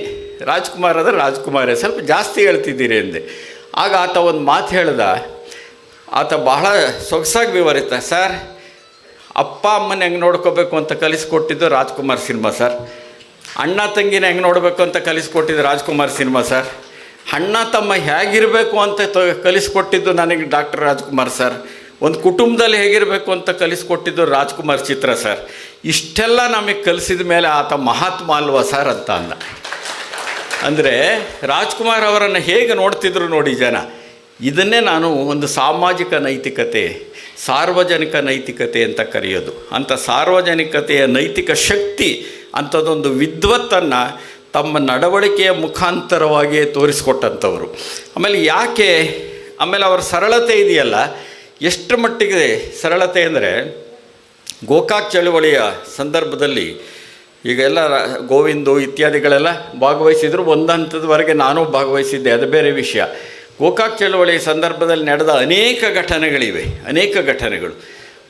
ರಾಜ್ಕುಮಾರ್ ಅಂದರೆ ರಾಜ್ಕುಮಾರೇ, ಸ್ವಲ್ಪ ಜಾಸ್ತಿ ಹೇಳ್ತಿದ್ದೀರಿ ಅಂದೆ. ಆಗ ಆತ ಒಂದು ಮಾತು ಹೇಳ್ದ, ಆತ ಬಹಳ ಸೊಗಸಾಗಿ ವಿವರಿತ, ಸರ್, ಅಪ್ಪ ಅಮ್ಮನ ಹೆಂಗೆ ನೋಡ್ಕೋಬೇಕು ಅಂತ ಕಲಿಸ್ಕೊಟ್ಟಿದ್ದು ರಾಜ್ಕುಮಾರ್ ಸಿನಿಮಾ, ಸರ್. ಅಣ್ಣ ತಂಗಿನ ಹೆಂಗೆ ನೋಡಬೇಕು ಅಂತ ಕಲಿಸ್ಕೊಟ್ಟಿದ್ದು ರಾಜ್ಕುಮಾರ್ ಸಿನಿಮಾ, ಸರ್. ಅಣ್ಣ ತಮ್ಮ ಹೇಗಿರಬೇಕು ಅಂತ ತ, ಕಲಿಸ್ಕೊಟ್ಟಿದ್ದು ನನಗೆ ಡಾಕ್ಟರ್ ರಾಜ್ಕುಮಾರ್, ಸರ್. ಒಂದು ಕುಟುಂಬದಲ್ಲಿ ಹೇಗಿರಬೇಕು ಅಂತ ಕಲಿಸ್ಕೊಟ್ಟಿದ್ದು ರಾಜ್ಕುಮಾರ್ ಚಿತ್ರ, ಸರ್. ಇಷ್ಟೆಲ್ಲ ನಮಗೆ ಕಲಿಸಿದ ಮೇಲೆ ಆತ ಮಹಾತ್ಮ ಅಲ್ವಾ, ಸರ್? ಅಂತ ಅಂದ. ಅಂದರೆ ರಾಜ್ಕುಮಾರ್ ಅವರನ್ನು ಹೇಗೆ ನೋಡ್ತಿದ್ರು ನೋಡಿ ಜನ. ಇದನ್ನೇ ನಾನು ಒಂದು ಸಾಮಾಜಿಕ ನೈತಿಕತೆ, ಸಾರ್ವಜನಿಕ ನೈತಿಕತೆ ಅಂತ ಕರೆಯೋದು. ಅಂಥ ಸಾರ್ವಜನಿಕತೆಯ ನೈತಿಕ ಶಕ್ತಿ ಅಂಥದ್ದೊಂದು ವಿದ್ವತ್ತನ್ನು ತಮ್ಮ ನಡವಳಿಕೆಯ ಮುಖಾಂತರವಾಗಿಯೇ ತೋರಿಸ್ಕೊಟ್ಟಂಥವ್ರು. ಆಮೇಲೆ ಯಾಕೆ? ಆಮೇಲೆ ಅವರ ಸರಳತೆ ಇದೆಯಲ್ಲ. ಎಷ್ಟು ಮಟ್ಟಿಗೆ ಸರಳತೆ ಅಂದರೆ ಗೋಕಾಕ್ ಚಳುವಳಿಯ ಸಂದರ್ಭದಲ್ಲಿ ಈಗೆಲ್ಲ ಎಲ್ಲ ಗೋವಿಂದು ಇತ್ಯಾದಿಗಳೆಲ್ಲ ಭಾಗವಹಿಸಿದ್ರು ಒಂದು ಹಂತದವರೆಗೆ ನಾನು ಭಾಗವಹಿಸಿದ್ದೆ. ಅದು ಬೇರೆ ವಿಷಯ. ಗೋಕಾಕ್ ಚಳುವಳಿ ಸಂದರ್ಭದಲ್ಲಿ ನಡೆದ ಅನೇಕ ಘಟನೆಗಳಿವೆ, ಅನೇಕ ಘಟನೆಗಳು.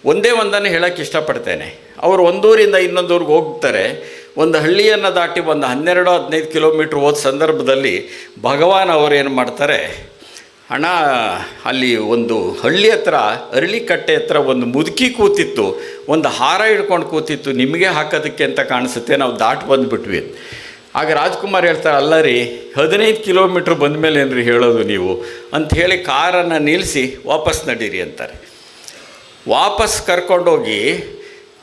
ಒಂದೇ ಒಂದನ್ನು ಹೇಳೋಕ್ಕೆ ಇಷ್ಟಪಡ್ತೇನೆ. ಅವರು ಒಂದೂರಿಂದ ಇನ್ನೊಂದೂರಿಗೆ ಹೋಗ್ತಾರೆ. ಒಂದು ಹಳ್ಳಿಯನ್ನು ದಾಟಿ ಒಂದು ಹನ್ನೆರಡು ಹದಿನೈದು ಕಿಲೋಮೀಟ್ರ್ ಹೋದ ಸಂದರ್ಭದಲ್ಲಿ ಭಗವಾನ್ ಅವರೇನು ಮಾಡ್ತಾರೆ ಹಣ, ಅಲ್ಲಿ ಒಂದು ಹಳ್ಳಿ ಹತ್ರ, ಅರಳಿಕಟ್ಟೆ ಹತ್ರ ಒಂದು ಮುದುಕಿ ಕೂತಿತ್ತು. ಒಂದು ಹಾರ ಹಿಡ್ಕೊಂಡು ಕೂತಿತ್ತು. ನಿಮಗೆ ಹಾಕೋದಕ್ಕೆ ಅಂತ ಕಾಣಿಸುತ್ತೆ. ನಾವು ದಾಟ್ ಬಂದುಬಿಟ್ವಿ. ಆಗ ರಾಜ್ಕುಮಾರ್ ಹೇಳ್ತಾರೆ, ಅಲ್ಲ ರೀ, ಹದಿನೈದು ಕಿಲೋಮೀಟ್ರ್ ಬಂದ ಮೇಲೆ ಏನ್ರಿ ಹೇಳೋದು ನೀವು? ಅಂತ ಹೇಳಿ ಕಾರನ್ನು ನಿಲ್ಲಿಸಿ ವಾಪಸ್ ನಡೀರಿ ಅಂತಾರೆ. ವಾಪಸ್ ಕರ್ಕೊಂಡೋಗಿ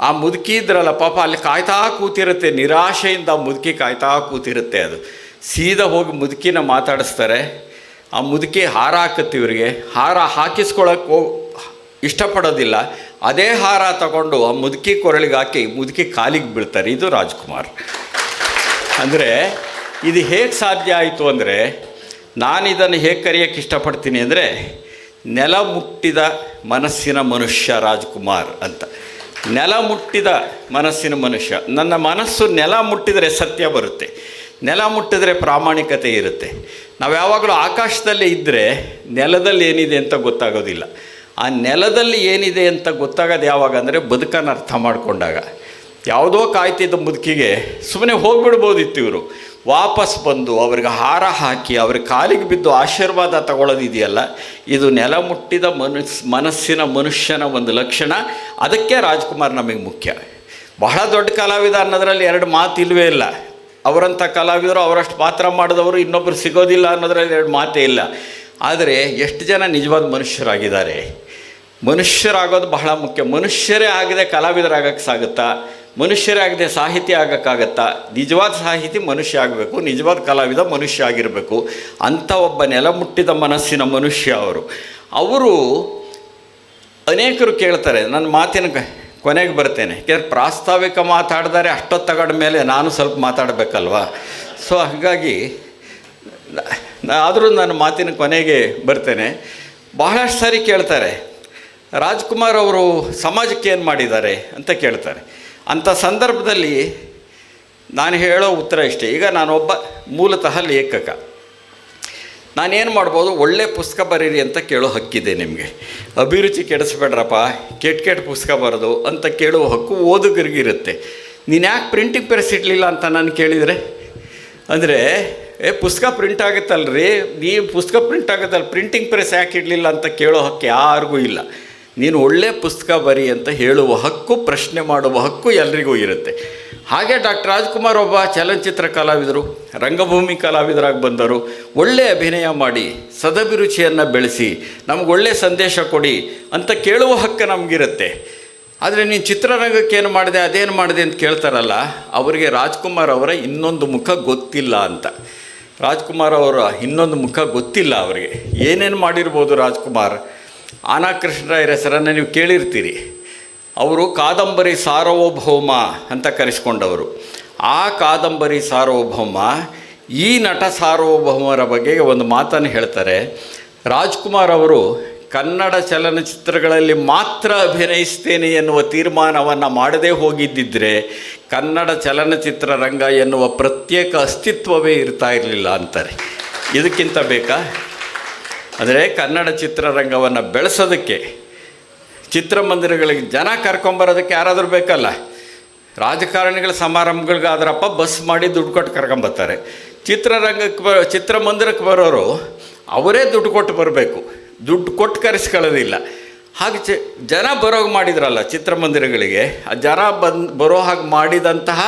ಆ ಮುದುಕಿ ಇದ್ರಲ್ಲ, ಪಾಪ ಅಲ್ಲಿ ಕಾಯ್ತಾ ಕೂತಿರುತ್ತೆ. ನಿರಾಶೆಯಿಂದ ಮುದುಕಿ ಕಾಯ್ತಾ ಕೂತಿರುತ್ತೆ ಅದು. ಸೀದಾ ಹೋಗಿ ಮುದುಕಿನ ಮಾತಾಡಿಸ್ತಾರೆ. ಆ ಮುದುಕಿ ಹಾರ ಹಾಕತ್ತೆ ಇವರಿಗೆ. ಹಾರ ಹಾಕಿಸ್ಕೊಳಕ್ಕೆ ಹೋ ಇಷ್ಟಪಡೋದಿಲ್ಲ. ಅದೇ ಹಾರ ತಗೊಂಡು ಆ ಮುದುಕಿ ಕೊರಳಿಗೆ ಹಾಕಿ ಮುದುಕಿ ಕಾಲಿಗೆ ಬೀಳ್ತಾರೆ. ಇದು ರಾಜ್ಕುಮಾರ್. ಅಂದರೆ ಇದು ಹೇಗೆ ಸಾಧ್ಯ ಆಯಿತು ಅಂದರೆ ನಾನು ಇದನ್ನು ಹೇಗೆ ಕರೆಯೋಕ್ಕೆ ಇಷ್ಟಪಡ್ತೀನಿ ಅಂದರೆ ನೆಲ ಮುಟ್ಟಿದ ಮನಸ್ಸಿನ ಮನುಷ್ಯ ರಾಜ್ಕುಮಾರ್ ಅಂತ. ನೆಲ ಮುಟ್ಟಿದ ಮನಸ್ಸಿನ ಮನುಷ್ಯ. ನನ್ನ ಮನಸ್ಸು ನೆಲ ಮುಟ್ಟಿದರೆ ಸತ್ಯ ಬರುತ್ತೆ. ನೆಲ ಮುಟ್ಟಿದರೆ ಪ್ರಾಮಾಣಿಕತೆ ಇರುತ್ತೆ. ನಾವು ಯಾವಾಗಲೂ ಆಕಾಶದಲ್ಲಿ ಇದ್ದರೆ ನೆಲದಲ್ಲಿ ಏನಿದೆ ಅಂತ ಗೊತ್ತಾಗೋದಿಲ್ಲ. ಆ ನೆಲದಲ್ಲಿ ಏನಿದೆ ಅಂತ ಗೊತ್ತಾಗೋದು ಯಾವಾಗ ಅಂದರೆ ಬದುಕನ್ನು ಅರ್ಥ ಮಾಡಿಕೊಂಡಾಗ. ಯಾವುದೋ ಕಾಯ್ತಿದ್ದ ಮುದುಕಿಗೆ ಸುಮ್ಮನೆ ಹೋಗ್ಬಿಡ್ಬೋದಿತ್ತು ಇವರು. ವಾಪಸ್ ಬಂದು ಅವ್ರಿಗೆ ಹಾರ ಹಾಕಿ ಅವ್ರ ಕಾಲಿಗೆ ಬಿದ್ದು ಆಶೀರ್ವಾದ ತಗೊಳ್ಳೋದಿದೆಯಲ್ಲ ಇದು ನೆಲ ಮುಟ್ಟಿದ ಮನಸ್, ಮನಸ್ಸಿನ ಮನುಷ್ಯನ ಒಂದು ಲಕ್ಷಣ. ಅದಕ್ಕೆ ರಾಜ್ಕುಮಾರ್ ನಮಗೆ ಮುಖ್ಯ. ಬಹಳ ದೊಡ್ಡ ಕಲಾವಿದ ಅನ್ನೋದ್ರಲ್ಲಿ ಎರಡು ಮಾತು ಇಲ್ಲವೇ ಇಲ್ಲ. ಅವರಂಥ ಕಲಾವಿದರು, ಅವರಷ್ಟು ಪಾತ್ರ ಮಾಡಿದವರು ಇನ್ನೊಬ್ಬರು ಸಿಗೋದಿಲ್ಲ ಅನ್ನೋದ್ರಲ್ಲಿ ಎರಡು ಮಾತೇ ಇಲ್ಲ. ಆದರೆ ಎಷ್ಟು ಜನ ನಿಜವಾದ ಮನುಷ್ಯರಾಗಿದ್ದಾರೆ? ಮನುಷ್ಯರಾಗೋದು ಬಹಳ ಮುಖ್ಯ. ಮನುಷ್ಯರೇ ಆಗದೆ ಕಲಾವಿದರಾಗಕ್ಕೆ ಸಾಗುತ್ತಾ? ಮನುಷ್ಯರೇ ಆಗದೆ ಸಾಹಿತ್ಯ ಆಗೋಕ್ಕಾಗತ್ತಾ? ನಿಜವಾದ ಸಾಹಿತಿ ಮನುಷ್ಯ ಆಗಬೇಕು, ನಿಜವಾದ ಕಲಾವಿದ ಮನುಷ್ಯ ಆಗಿರಬೇಕು. ಅಂಥ ಒಬ್ಬ ನೆಲ ಮುಟ್ಟಿದ ಮನಸ್ಸಿನ ಮನುಷ್ಯ ಅವರು. ಅವರು ಅನೇಕರು ಕೇಳ್ತಾರೆ, ನನ್ನ ಮಾತಿನ ಕೊನೆಗೆ ಬರ್ತೇನೆ. ಯಾಕೆಂದರೆ ಪ್ರಾಸ್ತಾವಿಕ ಮಾತಾಡಿದರೆ ಅಷ್ಟೊತ್ತು ತಗೊಂಡ ಮೇಲೆ ನಾನು ಸ್ವಲ್ಪ ಮಾತಾಡಬೇಕಲ್ವಾ? ಸೊ ಹಾಗಾಗಿ ಆದರೂ ನನ್ನ ಮಾತಿನ ಕೊನೆಗೆ ಬರ್ತೇನೆ. ಬಹಳಷ್ಟು ಸಾರಿ ಕೇಳ್ತಾರೆ. ರಾಜ್ಕುಮಾರ್ ಅವರು ಸಮಾಜಕ್ಕೆ ಏನು ಮಾಡಿದ್ದಾರೆ ಅಂತ ಕೇಳ್ತಾರೆ. ಅಂಥ ಸಂದರ್ಭದಲ್ಲಿ ನಾನು ಹೇಳೋ ಉತ್ತರ ಇಷ್ಟೇ. ಈಗ ನಾನೊಬ್ಬ ಮೂಲತಃ ಲೇಖಕ. ನಾನೇನು ಮಾಡ್ಬೋದು, ಒಳ್ಳೆ ಪುಸ್ತಕ ಬರೀರಿ ಅಂತ ಕೇಳೋ ಹಕ್ಕಿದೆ ನಿಮಗೆ. ಅಭಿರುಚಿ ಕೆಡಿಸ್ಬೇಡ್ರಪ್ಪ, ಕೆಟ್ಟ ಕೆಟ್ಟ ಪುಸ್ತಕ ಬರೋದು ಅಂತ ಕೇಳುವ ಹಕ್ಕು ಓದುಗರಿಗಿರುತ್ತೆ ನೀನು ಯಾಕೆ ಪ್ರಿಂಟಿಂಗ್ ಪ್ರೆಸ್ ಇಡಲಿಲ್ಲ ಅಂತ ನಾನು ಕೇಳಿದರೆ? ಅಂದರೆ, ಏ, ಪುಸ್ತಕ ಪ್ರಿಂಟ್ ಆಗುತ್ತಲ್ರಿ? ನೀ ಪುಸ್ತಕ ಪ್ರಿಂಟ್ ಆಗುತ್ತಲ್ಲ ಪ್ರಿಂಟಿಂಗ್ ಪ್ರೆಸ್ ಯಾಕೆ ಇಡಲಿಲ್ಲ ಅಂತ ಕೇಳೋ ಹಕ್ಕು ಯಾರಿಗೂ ಇಲ್ಲ. ನೀನು ಒಳ್ಳೆ ಪುಸ್ತಕ ಬರಿ ಅಂತ ಹೇಳುವ ಹಕ್ಕು, ಪ್ರಶ್ನೆ ಮಾಡುವ ಹಕ್ಕು ಎಲ್ರಿಗೂ ಇರುತ್ತೆ. ಹಾಗೆ ಡಾಕ್ಟರ್ ರಾಜ್ಕುಮಾರ್ ಒಬ್ಬ ಚಲನಚಿತ್ರ ಕಲಾವಿದರು, ರಂಗಭೂಮಿ ಕಲಾವಿದರಾಗಿ ಬಂದರು. ಒಳ್ಳೆಯ ಅಭಿನಯ ಮಾಡಿ ಸದಭಿರುಚಿಯನ್ನು ಬೆಳೆಸಿ ನಮ್ಗೆ ಒಳ್ಳೆಯ ಸಂದೇಶ ಕೊಡಿ ಅಂತ ಕೇಳುವ ಹಕ್ಕು ನಮಗಿರುತ್ತೆ. ಆದರೆ ನೀನು ಚಿತ್ರರಂಗಕ್ಕೆ ಏನು ಮಾಡಿದೆ, ಅದೇನು ಮಾಡಿದೆ ಅಂತ ಕೇಳ್ತಾರಲ್ಲ, ಅವರಿಗೆ ರಾಜ್ಕುಮಾರ್ ಅವರ ಇನ್ನೊಂದು ಮುಖ ಗೊತ್ತಿಲ್ಲ ಅಂತ. ರಾಜ್ಕುಮಾರ್ ಅವರ ಇನ್ನೊಂದು ಮುಖ ಗೊತ್ತಿಲ್ಲ ಅವರಿಗೆ. ಏನೇನು ಮಾಡಿರ್ಬೋದು ರಾಜ್ಕುಮಾರ್? ಆನಾ ಕೃಷ್ಣರಾಯರ ಹೆಸರನ್ನು ನೀವು ಕೇಳಿರ್ತೀರಿ. ಅವರು ಕಾದಂಬರಿ ಸಾರ್ವಭೌಮ ಅಂತ ಕರೆಸ್ಕೊಂಡವರು. ಆ ಕಾದಂಬರಿ ಸಾರ್ವಭೌಮ ಈ ನಟ ಸಾರ್ವಭೌಮರ ಬಗ್ಗೆ ಒಂದು ಮಾತನ್ನು ಹೇಳ್ತಾರೆ. ರಾಜ್ಕುಮಾರ್ ಅವರು, ಕನ್ನಡ ಚಲನಚಿತ್ರಗಳಲ್ಲಿ ಮಾತ್ರ ಅಭಿನಯಿಸ್ತೇನೆ ಎನ್ನುವ ತೀರ್ಮಾನವನ್ನು ಮಾಡದೇ ಹೋಗಿದ್ದಿದ್ದರೆ ಕನ್ನಡ ಚಲನಚಿತ್ರ ರಂಗ ಎನ್ನುವ ಪ್ರತ್ಯೇಕ ಅಸ್ತಿತ್ವವೇ ಇರ್ತಾ ಇರಲಿಲ್ಲ ಅಂತಾರೆ. ಇದಕ್ಕಿಂತ ಬೇಕಾ? ಅಂದರೆ ಕನ್ನಡ ಚಿತ್ರರಂಗವನ್ನು ಬೆಳೆಸೋದಕ್ಕೆ ಚಿತ್ರಮಂದಿರಗಳಿಗೆ ಜನ ಕರ್ಕೊಂಬರೋದಕ್ಕೆ ಯಾರಾದರೂ ಬೇಕಲ್ಲ? ರಾಜಕಾರಣಿಗಳ ಸಮಾರಂಭಗಳಿಗಾದ್ರಪ್ಪ ಬಸ್ ಮಾಡಿ ದುಡ್ಡು ಕೊಟ್ಟು ಕರ್ಕೊಂಬರ್ತಾರೆ. ಚಿತ್ರರಂಗಕ್ಕೆ ಬ, ಚಿತ್ರಮಂದಿರಕ್ಕೆ ಬರೋರು ಅವರೇ ದುಡ್ಡು ಕೊಟ್ಟು ಬರಬೇಕು. ದುಡ್ಡು ಕೊಟ್ಟು ಕರೆಸ್ಕೊಳ್ಳೋದಿಲ್ಲ. ಹಾಗೆ ಚ, ಜನ ಬರೋಗೆ ಮಾಡಿದ್ರಲ್ಲ ಚಿತ್ರಮಂದಿರಗಳಿಗೆ, ಆ ಜನ ಬಂದು, ಬರೋ ಹಾಗೆ ಮಾಡಿದಂತಹ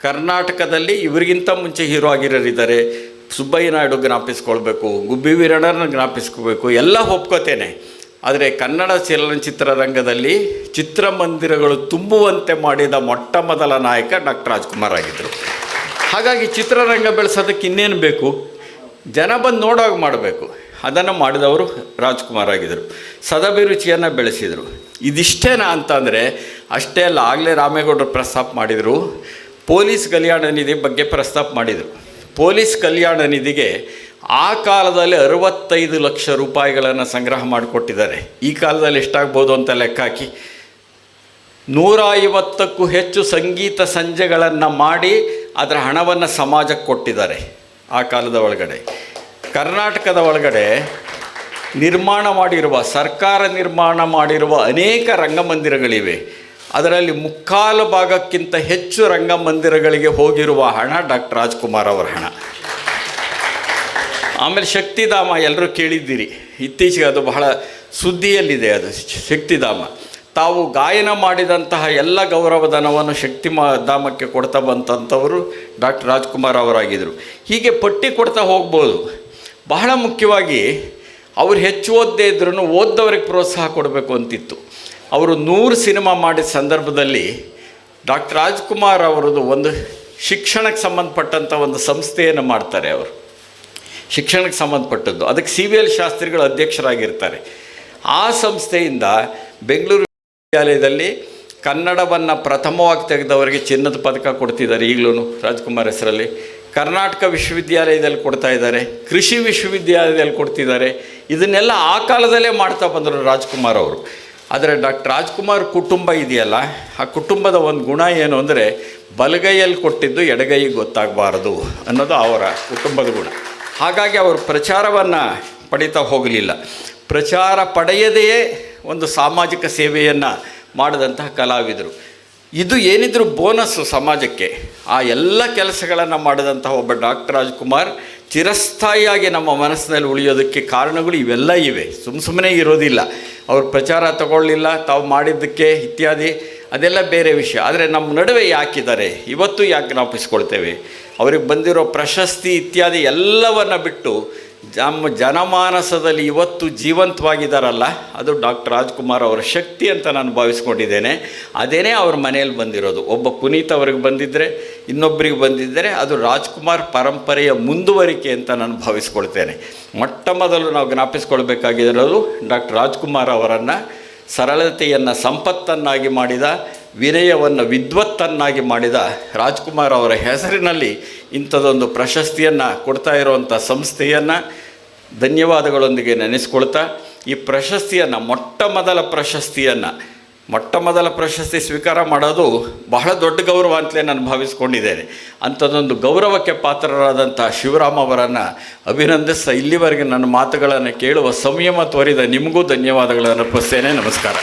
ಕರ್ನಾಟಕದಲ್ಲಿ ಇವರಿಗಿಂತ ಮುಂಚೆ ಹೀರೋ ಆಗಿರೋರಿದ್ದಾರೆ. ಸುಬ್ಬಯ್ಯ ನಾಯ್ಡು ಜ್ಞಾಪಿಸ್ಕೊಳ್ಬೇಕು, ಗುಬ್ಬಿ ವೀರಣ್ಣನ ಜ್ಞಾಪಿಸ್ಕೋಬೇಕು ಎಲ್ಲ ಒಪ್ಕೋತೇನೆ. ಆದರೆ ಕನ್ನಡ ಚಲನಚಿತ್ರರಂಗದಲ್ಲಿ ಚಿತ್ರಮಂದಿರಗಳು ತುಂಬುವಂತೆ ಮಾಡಿದ ಮೊಟ್ಟ ಮೊದಲ ನಾಯಕ ಡಾಕ್ಟರ್ ರಾಜ್ಕುಮಾರ್ ಆಗಿದ್ದರು ಹಾಗಾಗಿ ಚಿತ್ರರಂಗ ಬೆಳೆಸೋದಕ್ಕೆ ಇನ್ನೇನು ಬೇಕು? ಜನ ಬಂದು ನೋಡೋವಾಗ ಮಾಡಬೇಕು. ಅದನ್ನು ಮಾಡಿದವರು ರಾಜ್ಕುಮಾರ್ ಆಗಿದ್ದರು ಸದಭಿರುಚಿಯನ್ನು ಬೆಳೆಸಿದರು. ಇದಿಷ್ಟೇನಾ ಅಂತಂದರೆ, ಅಷ್ಟೇ ಅಲ್ಲ, ಆಗಲೇ ರಾಮೇಗೌಡರು ಪ್ರಸ್ತಾಪ ಮಾಡಿದರು. ಪೊಲೀಸ್ ಕಲ್ಯಾಣ ನಿಧಿ ಬಗ್ಗೆ ಪ್ರಸ್ತಾಪ ಮಾಡಿದರು. ಪೊಲೀಸ್ ಕಲ್ಯಾಣ ನಿಧಿಗೆ ಆ ಕಾಲದಲ್ಲಿ ಅರವತ್ತೈದು ಲಕ್ಷ ರೂಪಾಯಿಗಳನ್ನು ಸಂಗ್ರಹ ಮಾಡಿಕೊಟ್ಟಿದ್ದಾರೆ. ಈ ಕಾಲದಲ್ಲಿ ಎಷ್ಟಾಗ್ಬೋದು ಅಂತ ಲೆಕ್ಕ ಹಾಕಿ. ನೂರ ಐವತ್ತಕ್ಕೂ ಹೆಚ್ಚು ಸಂಗೀತ ಸಂಜೆಗಳನ್ನು ಮಾಡಿ ಅದರ ಹಣವನ್ನು ಸಮಾಜಕ್ಕೆ ಕೊಟ್ಟಿದ್ದಾರೆ ಆ ಕಾಲದ ಒಳಗಡೆ. ಕರ್ನಾಟಕದ ಒಳಗಡೆ ನಿರ್ಮಾಣ ಮಾಡಿರುವ, ಸರ್ಕಾರ ನಿರ್ಮಾಣ ಮಾಡಿರುವ ಅನೇಕ ರಂಗಮಂದಿರಗಳಿವೆ. ಅದರಲ್ಲಿ ಮುಕ್ಕಾಲು ಭಾಗಕ್ಕಿಂತ ಹೆಚ್ಚು ರಂಗಮಂದಿರಗಳಿಗೆ ಹೋಗಿರುವ ಹಣ ಡಾಕ್ಟರ್ ರಾಜ್ಕುಮಾರ್ ಅವರ ಹಣ. ಆಮೇಲೆ ಶಕ್ತಿಧಾಮ ಎಲ್ಲರೂ ಕೇಳಿದ್ದೀರಿ. ಇತ್ತೀಚೆಗೆ ಅದು ಬಹಳ ಸುದ್ದಿಯಲ್ಲಿದೆ ಅದು. ಶಕ್ತಿಧಾಮ. ತಾವು ಗಾಯನ ಮಾಡಿದಂತಹ ಎಲ್ಲ ಗೌರವಧನವನ್ನು ಶಕ್ತಿ ಧಾಮಕ್ಕೆ ಕೊಡ್ತಾ ಬಂತಂಥವರು ಡಾಕ್ಟರ್ ರಾಜ್ಕುಮಾರ್ ಅವರಾಗಿದ್ದರು. ಹೀಗೆ ಪಟ್ಟಿ ಕೊಡ್ತಾ ಹೋಗ್ಬೋದು. ಬಹಳ ಮುಖ್ಯವಾಗಿ ಅವ್ರು ಹೆಚ್ಚು ಓದದೇ ಇದ್ರೂ ಓದ್ದವ್ರಿಗೆ ಪ್ರೋತ್ಸಾಹ ಕೊಡಬೇಕು ಅಂತಿತ್ತು. ಅವರು ನೂರು ಸಿನಿಮಾ ಮಾಡಿದ ಸಂದರ್ಭದಲ್ಲಿ ಡಾಕ್ಟರ್ ರಾಜ್ಕುಮಾರ್ ಅವರದು ಒಂದು ಶಿಕ್ಷಣಕ್ಕೆ ಸಂಬಂಧಪಟ್ಟಂಥ ಒಂದು ಸಂಸ್ಥೆಯನ್ನು ಮಾಡ್ತಾರೆ ಅವರು. ಶಿಕ್ಷಣಕ್ಕೆ ಸಂಬಂಧಪಟ್ಟದ್ದು. ಅದಕ್ಕೆ ಸಿ ವಿ ಎಲ್ ಶಾಸ್ತ್ರಿಗಳು ಅಧ್ಯಕ್ಷರಾಗಿರ್ತಾರೆ. ಆ ಸಂಸ್ಥೆಯಿಂದ ಬೆಂಗಳೂರು ವಿಶ್ವವಿದ್ಯಾಲಯದಲ್ಲಿ ಕನ್ನಡವನ್ನು ಪ್ರಥಮವಾಗಿ ತೆಗೆದವರಿಗೆ ಚಿನ್ನದ ಪದಕ ಕೊಡ್ತಿದ್ದಾರೆ ಈಗಲೂ ರಾಜ್ಕುಮಾರ್ ಹೆಸರಲ್ಲಿ. ಕರ್ನಾಟಕ ವಿಶ್ವವಿದ್ಯಾಲಯದಲ್ಲಿ ಕೊಡ್ತಾ ಇದ್ದಾರೆ. ಕೃಷಿ ವಿಶ್ವವಿದ್ಯಾಲಯದಲ್ಲಿ ಕೊಡ್ತಿದ್ದಾರೆ. ಇದನ್ನೆಲ್ಲ ಆ ಕಾಲದಲ್ಲೇ ಮಾಡ್ತಾ ಬಂದರು ರಾಜ್ಕುಮಾರ್ ಅವರು. ಆದರೆ ಡಾಕ್ಟರ್ ರಾಜ್ಕುಮಾರ್ ಕುಟುಂಬ ಇದೆಯಲ್ಲ, ಆ ಕುಟುಂಬದ ಒಂದು ಗುಣ ಏನು ಅಂದರೆ ಬಲಗೈಯಲ್ಲಿ ಕೊಟ್ಟಿದ್ದು ಎಡಗೈಗೆ ಗೊತ್ತಾಗಬಾರದು ಅನ್ನೋದು ಅವರ ಕುಟುಂಬದ ಗುಣ. ಹಾಗಾಗಿ ಅವರು ಪ್ರಚಾರವನ್ನು ಪಡೀತಾ ಹೋಗಲಿಲ್ಲ. ಪ್ರಚಾರ ಪಡೆಯದೆಯೇ ಒಂದು ಸಾಮಾಜಿಕ ಸೇವೆಯನ್ನು ಮಾಡಿದಂತಹ ಕಲಾವಿದರು. ಇದು ಏನಿದ್ರು ಬೋನಸ್ಸು ಸಮಾಜಕ್ಕೆ. ಆ ಎಲ್ಲ ಕೆಲಸಗಳನ್ನು ಮಾಡಿದಂತಹ ಒಬ್ಬ ಡಾಕ್ಟರ್ ರಾಜ್ಕುಮಾರ್ ಚಿರಸ್ಥಾಯಿಯಾಗಿ ನಮ್ಮ ಮನಸ್ಸಿನಲ್ಲಿ ಉಳಿಯೋದಕ್ಕೆ ಕಾರಣಗಳು ಇವೆಲ್ಲ ಇವೆ. ಸುಮ್ಮ ಸುಮ್ಮನೆ ಇರೋದಿಲ್ಲ. ಅವ್ರು ಪ್ರಚಾರ ತಗೊಳ್ಳಿಲ್ಲ, ತಾವು ಮಾಡಿದ್ದಕ್ಕೆ ಇತ್ಯಾದಿ. ಅದೆಲ್ಲ ಬೇರೆ ವಿಷಯ. ಆದರೆ ನಮ್ಮ ನಡುವೆ ಯಾಕಿದ್ದಾರೆ? ಇವತ್ತು ಯಾಕೆ ಜ್ಞಾಪಿಸ್ಕೊಳ್ತೇವೆ ಅವ್ರಿಗೆ ಬಂದಿರೋ ಪ್ರಶಸ್ತಿ ಇತ್ಯಾದಿ ಎಲ್ಲವನ್ನ ಬಿಟ್ಟು ನಮ್ಮ ಜನಮಾನಸದಲ್ಲಿ ಇವತ್ತು ಜೀವಂತವಾಗಿದ್ದಾರಲ್ಲ ಅದು ಡಾಕ್ಟರ್ ರಾಜ್ಕುಮಾರ್ ಅವರ ಶಕ್ತಿ ಅಂತ ನಾನು ಭಾವಿಸ್ಕೊಂಡಿದ್ದೇನೆ. ಅದೇನೇ ಅವ್ರ ಮನೆಯಲ್ಲಿ ಬಂದಿರೋದು. ಒಬ್ಬ ಪುನೀತ್ ಅವ್ರಿಗೆ ಬಂದಿದ್ದರೆ ಇನ್ನೊಬ್ಬರಿಗೆ ಬಂದಿದ್ದರೆ ಅದು ರಾಜ್ಕುಮಾರ್ ಪರಂಪರೆಯ ಮುಂದುವರಿಕೆ ಅಂತ ನಾನು ಭಾವಿಸ್ಕೊಳ್ತೇನೆ. ಮೊಟ್ಟ ಮೊದಲು ನಾವು ಜ್ಞಾಪಿಸ್ಕೊಳ್ಬೇಕಾಗಿರೋದು ಡಾಕ್ಟರ್ ರಾಜ್ಕುಮಾರ್ ಅವರನ್ನು ಸರಳತೆಯನ್ನು, ಸಂಪತ್ತನ್ನಾಗಿ ಮಾಡಿದ ವಿನಯವನ್ನು ವಿದ್ವತ್ತನ್ನಾಗಿ ಮಾಡಿದ ರಾಜ್ಕುಮಾರ್ ಅವರ ಹೆಸರಿನಲ್ಲಿ ಇಂಥದ್ದೊಂದು ಪ್ರಶಸ್ತಿಯನ್ನು ಕೊಡ್ತಾ ಇರುವಂಥ ಸಂಸ್ಥೆಯನ್ನು ಧನ್ಯವಾದಗಳೊಂದಿಗೆ ನೆನೆಸ್ಕೊಳ್ತಾ, ಈ ಪ್ರಶಸ್ತಿಯನ್ನು ಮೊಟ್ಟ ಮೊದಲ ಪ್ರಶಸ್ತಿಯನ್ನು, ಮೊಟ್ಟ ಮೊದಲ ಪ್ರಶಸ್ತಿ ಸ್ವೀಕಾರ ಮಾಡೋದು ಬಹಳ ದೊಡ್ಡ ಗೌರವ ಅಂತಲೇ ನಾನು ಭಾವಿಸ್ಕೊಂಡಿದ್ದೇನೆ. ಅಂಥದ್ದೊಂದು ಗೌರವಕ್ಕೆ ಪಾತ್ರರಾದಂಥ ಶಿವರಾಮ್ ಅವರನ್ನು ಅಭಿನಂದಿಸ್ತಾ ಇಲ್ಲಿವರೆಗೆ ನನ್ನ ಮಾತುಗಳನ್ನು ಕೇಳುವ ಸಂಯಮ ತೋರಿದ ನಿಮಗೂ ಧನ್ಯವಾದಗಳನ್ನು ಅರ್ಪಿಸ್ತೇನೆ. ನಮಸ್ಕಾರ.